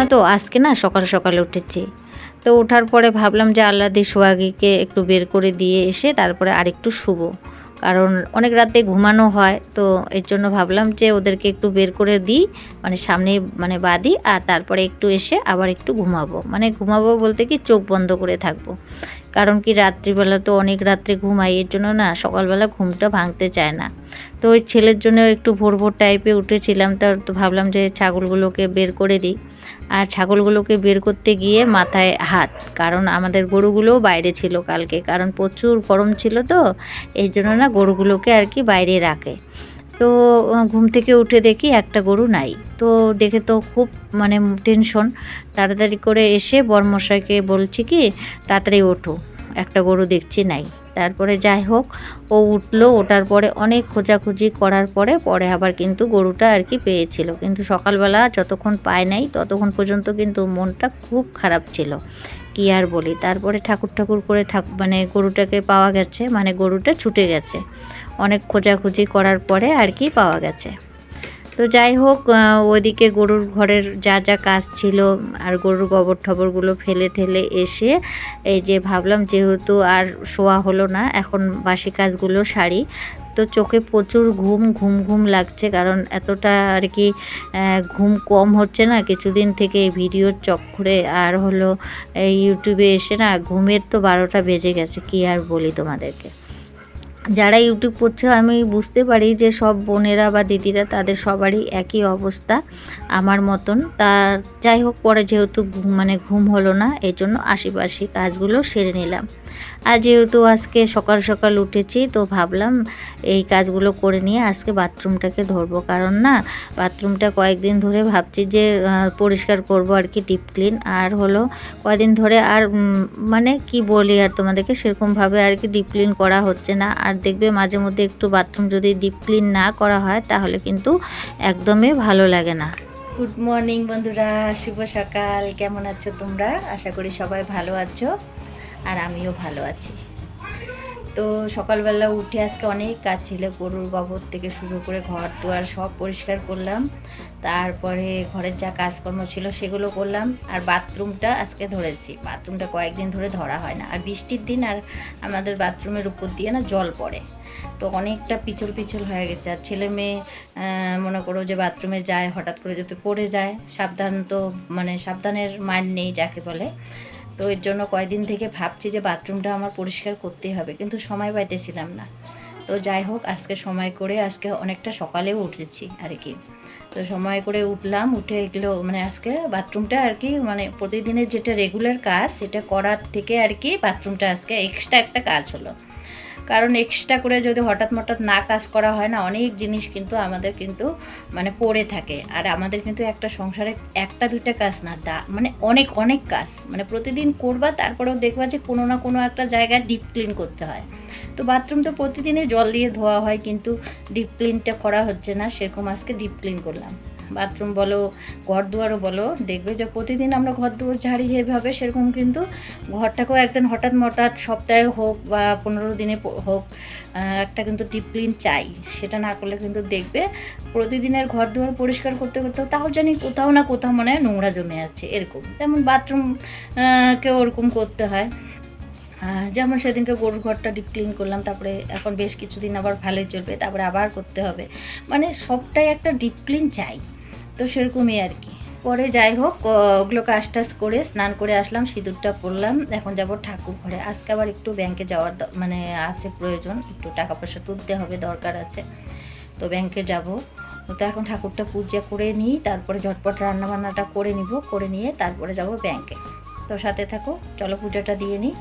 জানো তো, আজকে না সকাল সকালে উঠেছি। তো ওঠার পরে ভাবলাম যে আল্লাদি সোহাগিকে একটু বের করে দিয়ে এসে তারপরে আরেকটু শুবো। কারণ অনেক রাতে ঘুমানো হয়, তো এর জন্য ভাবলাম যে ওদেরকে একটু বের করে দিই মানে সামনে মানে বাঁধি আর তারপরে একটু এসে আবার একটু ঘুমাবো। মানে ঘুমাবো বলতে কি চোখ বন্ধ করে থাকব। কারণ কি রাত্রিবেলা তো অনেক রাত্রে ঘুমাই, এর জন্য না সকালবেলা ঘুমটা ভাঙতে চায় না। তো ওই ছেলের জন্য একটু ভোর ভোর টাইপে উঠেছিলাম, তার তো ভাবলাম যে ছাগলগুলোকে বের করে দিই। আর ছাগলগুলোকে বের করতে গিয়ে মাথায় হাত, কারণ আমাদের গরুগুলোও বাইরে ছিল কালকে, কারণ প্রচুর গরম ছিল তো, এই জন্য না গরুগুলোকে আর কি বাইরে রাখে। তো ঘুম থেকে উঠে দেখি একটা গরু নাই। তো দেখে তো খুব মানে টেনশন তাড়াতাড়ি করে এসে বর্মশাইকে বলছি কি, তাড়াতাড়ি ওঠো, একটা গরু দেখছি নাই। তারপরে যাই হোক, ও উঠল, ওঠার পরে অনেক খোঁজাখুঁজি করার পরে পরে আবার কিন্তু গরুটা আর কি পেয়েছিল। কিন্তু সকালবেলা যতক্ষণ পায় নাই, ততক্ষণ পর্যন্ত কিন্তু মনটা খুব খারাপ ছিল। কি আর বলি? তারপরে ঠাকুর ঠাকুর করে ঠাকুর মানে গরুটাকে পাওয়া গেছে মানে গরুটা ছুটে গেছে। অনেক খোঁজাখুঁজি করার পরে আর কি পাওয়া গেছে। তো যাই হোক ওইদিকে গরুর ঘরের যা যা কাজ ছিল আর গরুর গোবর ঠবরগুলো ফেলে ঠেলে এসে এই যে ভাবলাম যেহেতু আর শোয়া হলো না, এখন বাসি কাজগুলো সারি। তো চোখে প্রচুর ঘুম ঘুম ঘুম লাগছে কারণ এতটা আর কি ঘুম কম হচ্ছে না। কিছুদিন থেকে এই ভিডিওর চক্করে আর হলো এই ইউটিউবে এসে না ঘুমের তো বারোটা বেজে গেছে, কি আর বলি তোমাদেরকে। যারা ইউটিউব করছে, আমি বুঝতে পারি যে সব বোনেরা বা দিদিরা তাদের সবারই একই অবস্থা আমার মতন। তা যাই হোক, পরে যেহেতু মানে ঘুম হলো না এই জন্য আশেপাশে কাজগুলো সেরে নিলাম। আর যেহেতু আজকে সকাল সকাল উঠেছি, তো ভাবলাম এই কাজগুলো করে নিয়ে আজকে বাথরুমটাকে ধরবো। কারণ না, বাথরুমটা কয়েকদিন ধরে ভাবছি যে পরিষ্কার করব আর কি, ডিপ ক্লিন। আর হলো কয়দিন ধরে আর মানে কি বলি আর তোমাদেরকে, সেরকমভাবে আর কি ডিপ ক্লিন করা হচ্ছে না। আর দেখবে মাঝে মধ্যে একটু বাথরুম যদি ডিপ ক্লিন না করা হয়, তাহলে কিন্তু একদমই ভালো লাগে না। গুড মর্নিং বন্ধুরা, শুভ সকাল। কেমন আছো তোমরা? আশা করি সবাই ভালো আছো। আর আমিও ভালো আছি। তো সকালবেলা উঠে আজকে অনেক কাজ ছিল, গরুর গোবর থেকে শুরু করে ঘর দুয়ার সব পরিষ্কার করলাম। তারপরে ঘরের যা কাজকর্ম ছিল সেগুলো করলাম। আর বাথরুমটা আজকে ধরেছি, বাথরুমটা কয়েকদিন ধরে ধরা হয় না। আর বৃষ্টির দিন আর আমাদের বাথরুমের উপর দিয়ে না জল পড়ে। তো অনেকটা পিছল পিছল হয়ে গেছে। আর ছেলে মেয়ে মনে করো যে বাথরুমে যায়, হঠাৎ করে যদি পড়ে যায়, সাবধান তো মানে সাবধানের মান নেই যাকে বলে। তো এর জন্য কয়েকদিন থেকে ভাবছি যে বাথরুমটা আমার পরিষ্কার করতেই হবে, কিন্তু সময় পাইতেছিলাম না। তো যাই হোক, আজকে সময় করে আজকে অনেকটা সকালেও উঠেছি আর কি। তো সময় করে উঠলাম, উঠে এগুলো মানে আজকে বাথরুমটা আর কি মানে প্রতিদিনের যেটা রেগুলার কাজ, সেটা করার থেকে আর কি বাথরুমটা আজকে এক্সট্রা একটা কাজ হলো। কারণ এক্সট্রা করে যদি হঠাৎ মঠাৎ না কাজ করা হয় না, অনেক জিনিস কিন্তু আমাদের কিন্তু মানে পড়ে থাকে। আর আমাদের কিন্তু একটা সংসারে একটা, দুইটা কাজ না দা মানে অনেক অনেক কাজ। মানে প্রতিদিন করবা, তারপরেও দেখবা যে কোনো না কোনো একটা জায়গায় ডিপ ক্লিন করতে হয়। তো বাথরুম তো প্রতিদিনই জল দিয়ে ধোয়া হয়, কিন্তু ডিপ ক্লিনটা করা হচ্ছে না, সেরকম আজকে ডিপ ক্লিন করলাম। বাথরুম বলো ঘর দুয়ারও বলো, দেখবে যে প্রতিদিন আমরা ঘর দুয়ার ঝাড়ি যেভাবে, সেরকম কিন্তু ঘরটাকেও একদিন হঠাৎ মঠাৎ সপ্তাহে হোক বা পনেরো দিনে হোক একটা কিন্তু ডিপ ক্লিন চাই। সেটা না করলে কিন্তু দেখবে প্রতিদিনের ঘর দুয়ার পরিষ্কার করতে করতে তাও জানি কোথাও না কোথাও মনে হয় নোংরা জমে আছে, এরকম। যেমন বাথরুম কেও ওরকম করতে হয়। যেমন সেদিনকে গরুর ঘরটা ডিপ ক্লিন করলাম, তারপরে এখন বেশ কিছুদিন আবার ভালোই চলবে, তারপরে আবার করতে হবে। মানে সবটাই একটা ডিপ ক্লিন চাই। তো সেরকমই আর কি। পরে যাই হোক, ও- ওগুলো কাজ টাজ করে স্নান করে আসলাম, সিঁদুরটা পরলাম, এখন যাব ঠাকুর ঘরে। আজকে আবার একটু ব্যাংকে যাওয়ার মানে আছে প্রয়োজন, একটু টাকা পয়সা তুলতে হবে, দরকার আছে। তো ব্যাংকে যাব। তো এখন ঠাকুরটা পূজা করে নিই, তারপরে ঝটপট রান্নাবান্নাটা করে নিব, করে নিয়ে তারপরে যাব ব্যাংকে তো সাথে থাকো, চলো পূজাটা দিয়ে নিই।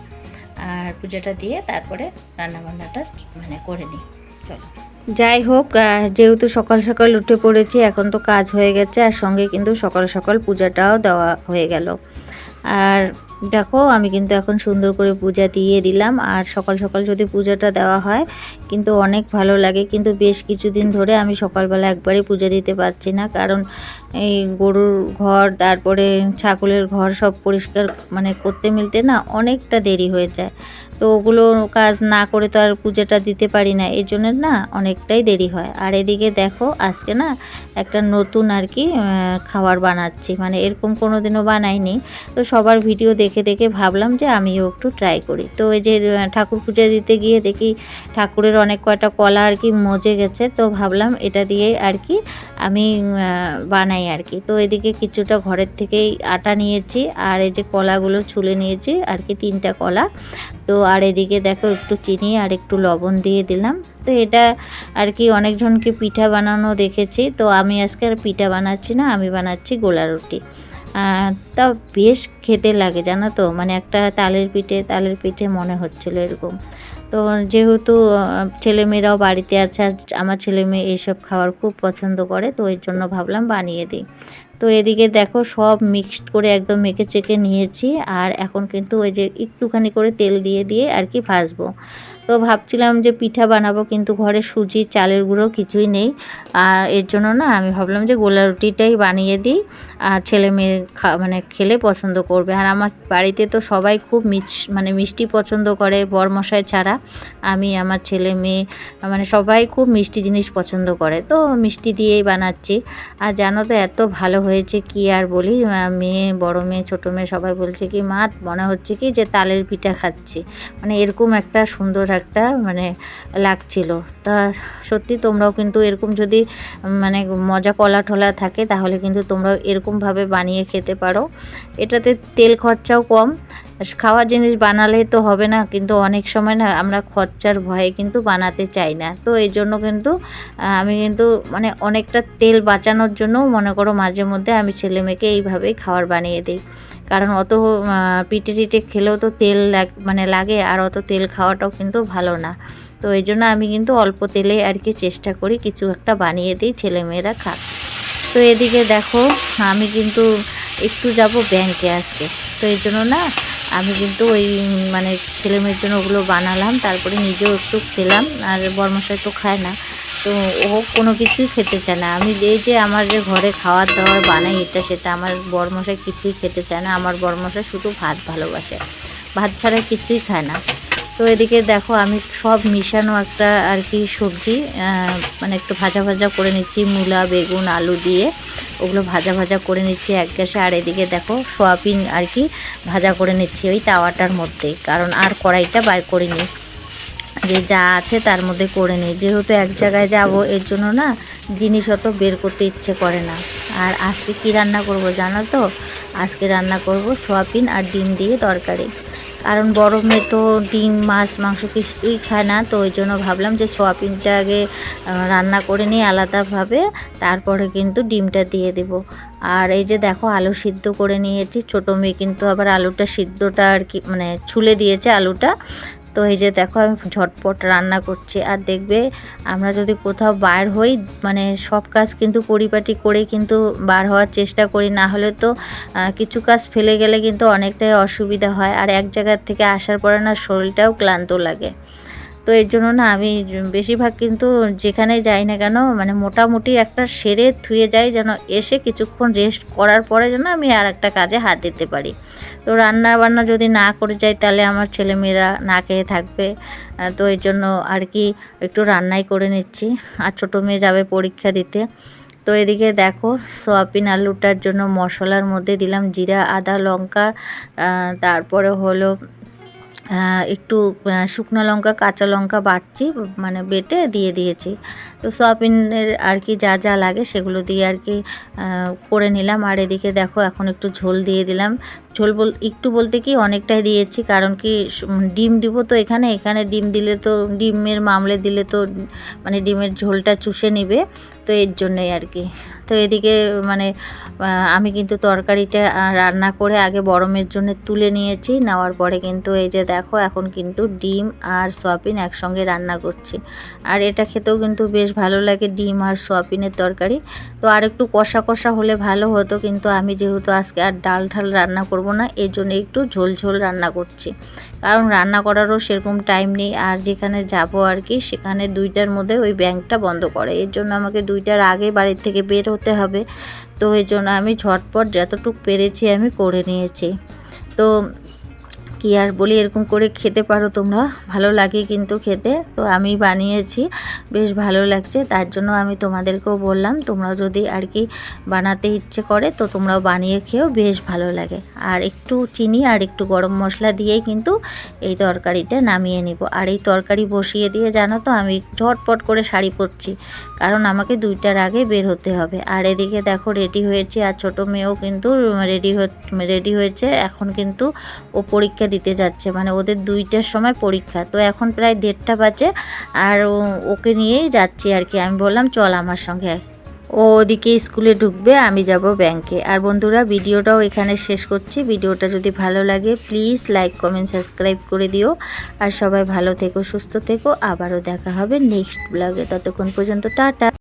আর পূজাটা দিয়ে তারপরে রান্নাবান্নাটা মানে করে নিই। চলো। যাই হোক যেহেতু সকাল সকাল উঠে পড়েছি, এখন তো কাজ হয়ে গেছে, আর সঙ্গে কিন্তু সকাল সকাল পূজাটাও দেওয়া হয়ে গেল। আর দেখো, আমি কিন্তু এখন সুন্দর করে পূজা দিয়ে দিলাম, আর সকাল সকাল যদি পূজাটা দেওয়া হয়, কিন্তু অনেক ভালো লাগে। কিন্তু বেশ কিছুদিন ধরে আমি সকালবেলা একবারই পূজা দিতে পারছি না, কারণ এই গরুর ঘর, তারপরে ছাগলের ঘর সব পরিষ্কার মানে করতে মিলতে না অনেকটা দেরি হয়ে যায়। তো ওগুলো কাজ না করে তো আর পুজোটা দিতে পারি না এই জন্য না অনেকটাই দেরি হয়। আর এদিকে দেখো, আজকে না একটা নতুন আর কি খাবার বানাচ্ছি মানে এরকম কোনো দিনও বানাইনি। তো সবার ভিডিও দেখে দেখে ভাবলাম যে আমিও একটু ট্রাই করি। তো এই যে ঠাকুর পুজো দিতে গিয়ে দেখি ঠাকুরের অনেক কয়টা কলা আর কি মজে গেছে, তো ভাবলাম এটা দিয়ে আর কি আমি বানাই আর কি। তো এদিকে কিছুটা ঘরের থেকেই আটা নিয়েছি, আর এই যে কলাগুলো ছুলে নিয়েছি, আর কি তিনটা কলা। তো আর এদিকে দেখো একটু চিনি আর একটু লবণ দিয়ে দিলাম। তো এটা আর কি অনেকজনকে পিঠা বানানো দেখেছি। তো আমি আজকে আর পিঠা বানাচ্ছি না, আমি বানাচ্ছি গোলা রুটি। তা বেশ খেতে লাগে, জানো তো? মানে একটা তালের পিঠে তালের পিঠে মনে হচ্ছিল এরকম। তো যেহেতু ছেলেমেয়েরাও বাড়িতে আছে, আর আমার ছেলে মেয়ে এইসব খাওয়ার খুব পছন্দ করে, তো এর জন্য ভাবলাম বানিয়ে দিই। তো এদিকে দেখো সব মিক্সড করে একদম মেখে চেকে নিয়েছি, আর এখন কিন্তু ওই যে একটুখানি করে তেল দিয়ে দিয়ে আর কি ভাজবো। তো ভাবছিলাম যে পিঠা বানাবো, কিন্তু ঘরে সুজি, চালের গুঁড়ো কিছুই নেই। আর এর জন্য না আমি ভাবলাম যে গোলা রুটিটাই বানিয়ে দিই, আর ছেলে মেয়ে মানে খেলে পছন্দ করবে। আর আমার বাড়িতে তো সবাই খুব মিচ মানে মিষ্টি পছন্দ করে বরমশাই ছাড়া। আমি, আমার ছেলে মেয়ে মানে সবাই খুব মিষ্টি জিনিস পছন্দ করে। তো মিষ্টি দিয়েই বানাচ্ছি। আর জানো তো এত ভালো হয়েছে কি আর বলি? মেয়ে, বড় মেয়ে, ছোটো মেয়ে সবাই বলছে কি, মা, মনে হচ্ছে কি যে তালের পিঠা খাচ্ছি। মানে এরকম একটা সুন্দর একটা মানে লাগছিল। তা সত্যি তোমরাও কিন্তু এরকম যদি মানে মজা কলা ঠলা থাকে, তাহলে কিন্তু তোমরা এরকমভাবে বানিয়ে খেতে পারো। এটাতে তেল খরচাও কম। খাওয়ার জিনিস বানালে তো হবে না, কিন্তু অনেক সময় না আমরা খরচার ভয়ে কিন্তু বানাতে চাই না। তো এই জন্য কিন্তু আমি কিন্তু মানে অনেকটা তেল বাঁচানোর জন্য মনে করো মাঝে মধ্যে আমি ছেলে মেয়েকে এইভাবেই খাবার বানিয়ে দিই। কারণ অত পিঠে টিটে খেলেও তো তেল মানে লাগে আর অত তেল খাওয়াটাও কিন্তু ভালো না। তো এই জন্য আমি কিন্তু অল্প তেলে আর কি চেষ্টা করি, কিছু একটা বানিয়ে দিই, ছেলেমেয়েরা খাক। তো এদিকে দেখো, আমি কিন্তু একটু যাব ব্যাংকে আজকে। তো এই জন্য না, আমি কিন্তু ওই মানে ছেলেমেয়ের জন্য ওগুলো বানালাম, তারপরে নিজেও একটু খেলাম, আর বর্মশাই তো খায় না। তো ও কোনো কিছুই খেতে চায় না। আমি এই যে আমার যে ঘরে খাওয়ার দাওয়ার বানাই এটা সেটা আমার বর্মশাই কিছুই খেতে চায় না। আমার বর্মশাই শুধু ভাত ভালোবাসে। ভাত ছাড়া কিছুই খায় না। তো এদিকে দেখো, আমি সব মিশানো একটা আর কি সবজি মানে একটু ভাজা ভাজা করে নিচ্ছি। মূলা, বেগুন, আলু দিয়ে ওগুলো ভাজা ভাজা করে নিচ্ছি এক গ্যাসে। আর এদিকে দেখো, সোয়াবিন আর কি ভাজা করে নিচ্ছি ওই তাওয়াটার মধ্যেই কারণ আর কড়াইটা বার করিনি। যে যা আছে তার মধ্যে করে নিই। যেহেতু এক জায়গায় যাব, এর জন্য না জিনিস অত বের করতে ইচ্ছে করে না। আর আজকে কি রান্না করব জানো তো? আজকে রান্না করব সোয়াবিন আর ডিম দিয়ে তরকারি। কারণ বড় মেয়ে তো ডিম, মাছ, মাংস কিছুই খায় না, তো ওই জন্য ভাবলাম যে সোয়াবিনটা আগে রান্না করে নিই আলাদাভাবে, তারপরে কিন্তু ডিমটা দিয়ে দেব। আর এই যে দেখো আলু সিদ্ধ করে নিয়েছি, ছোটো মেয়ে কিন্তু আবার আলুটা সিদ্ধটা আর কি মানে ছুলে দিয়েছে আলুটা। তো এই যে দেখো, আমি ঝটপট রান্না করছি। আর দেখবে, আমরা যদি কোথাও বার হই মানে সব কাজ কিন্তু পরিপাটি করে কিন্তু বার হওয়ার চেষ্টা করি, না হলে তো কিছু কাজ ফেলে গেলে কিন্তু অনেকটাই অসুবিধা হয়। আর এক জায়গার থেকে আসার পরে না, শরীরটাও ক্লান্ত লাগে। তো এর জন্য না, আমি বেশিরভাগ কিন্তু যেখানে যাই না কেন মানে মোটামুটি একটা সেরে থুয়ে যাই, যেন এসে কিছুক্ষণ রেস্ট করার পরে যেন আমি আর একটা কাজে হাত দিতে পারি। তো রান্না বান্না যদি না করে যাই তাহলে আমার ছেলেমেয়েরা না খেয়ে থাকবে। তো এই জন্য আর কি একটু রান্নাই করে নিচ্ছি। আর ছোটো মেয়ে যাবে পরীক্ষা দিতে। তো এদিকে দেখো, সোয়াবিন আলুটার জন্য মশলার মধ্যে দিলাম জিরা, আদা, লঙ্কা। তারপরে হলো একটু শুকনো লঙ্কা, কাঁচা লঙ্কা বাটছি মানে বেটে দিয়ে দিয়েছি। তো সোয়াবিনের আর কি যা যা লাগে সেগুলো দিয়ে আর কি করে নিলাম। আর এদিকে দেখো, এখন একটু ঝোল দিয়ে দিলাম। ঝোল বল, একটু বলতে কি অনেকটাই দিয়েছি, কারণ কি ডিম দিব তো এখানে এখানে ডিম দিলে তো, ডিমের মামলে দিলে তো মানে ডিমের ঝোলটা চুষে নিবে, তো এর জন্যই আর কি। তো এদিকে মানে আমি কিন্তু তরকারিটা রান্না করে আগে গরমের জন্য তুলে নিয়েছি। নেওয়ার পরে কিন্তু এই যে দেখো, এখন কিন্তু ডিম আর সোয়াবিন একসঙ্গে রান্না করছি। আর এটা খেতেও কিন্তু বেশ ভালো লাগে ডিম আর সোয়াবিনের তরকারি। তো আর একটু কষা কষা হলে ভালো হতো, কিন্তু আমি যেহেতু আজকে আর ডাল ঢাল রান্না করব না, এর জন্য একটু ঝোল ঝোল রান্না করছি। কারণ রান্না করারও সেরকম টাইম নেই। আর যেখানে যাব আর কি সেখানে দুইটার মধ্যে ওই ব্যাংকটা বন্ধ করে। এর জন্য আমাকে দুইটার আগে বাড়ির থেকে বের হতে হবে। তো এর জন্য আমি ঝটপট যতটুক পেরেছি আমি করে নিয়েছি। তো কি আর বলি, এরকম করে খেতে পারো তোমরা। ভালো লাগে কিন্তু খেতে। তো আমি বানিয়েছি, বেশ ভালো লাগছে। তার জন্য আমি তোমাদেরকেও বললাম তোমরা যদি আর কি বানাতে ইচ্ছে করে, তো তোমরাও বানিয়ে খেও বেশ ভালো লাগে। আর একটু চিনি আর একটু গরম মশলা দিয়েই কিন্তু এই তরকারিটা নামিয়ে নিব। আর এই তরকারি বসিয়ে দিয়ে জানো তো, আমি ঝটপট করে শাড়ি পরছি। কারণ আমাকে দুইটার আগে বের হতে হবে। আর এদিকে দেখো রেডি হয়েছে। আর ছোটো মেয়েও কিন্তু রেডি রেডি হয়েছে। এখন কিন্তু ও পরীক্ষা দিতে যাচ্ছে মানে ওদের দুইটার সময় পরীক্ষা। তো এখন প্রায় দেড়টা বাজে আর ওকে নিয়েই যাচ্ছি আর কি। আমি বললাম, চল আমার সঙ্গে। ও ওদিকে স্কুলে ঢুকবে, আমি যাব ব্যাংকে আর বন্ধুরা, ভিডিওটাও এখানে শেষ করছি। ভিডিওটা যদি ভালো লাগে প্লিজ লাইক কমেন্ট সাবস্ক্রাইব করে দিও। আর সবাই ভালো থেকো, সুস্থ থেকো। আবারও দেখা হবে নেক্সট ব্লগে ততক্ষণ পর্যন্ত, টাটা।